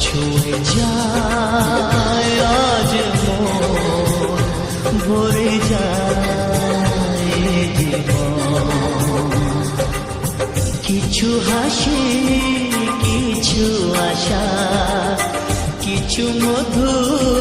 ছুঁয়ে যায় আজ ভরে যায় কিছু হাসি কিছু আশা কিছু মধুর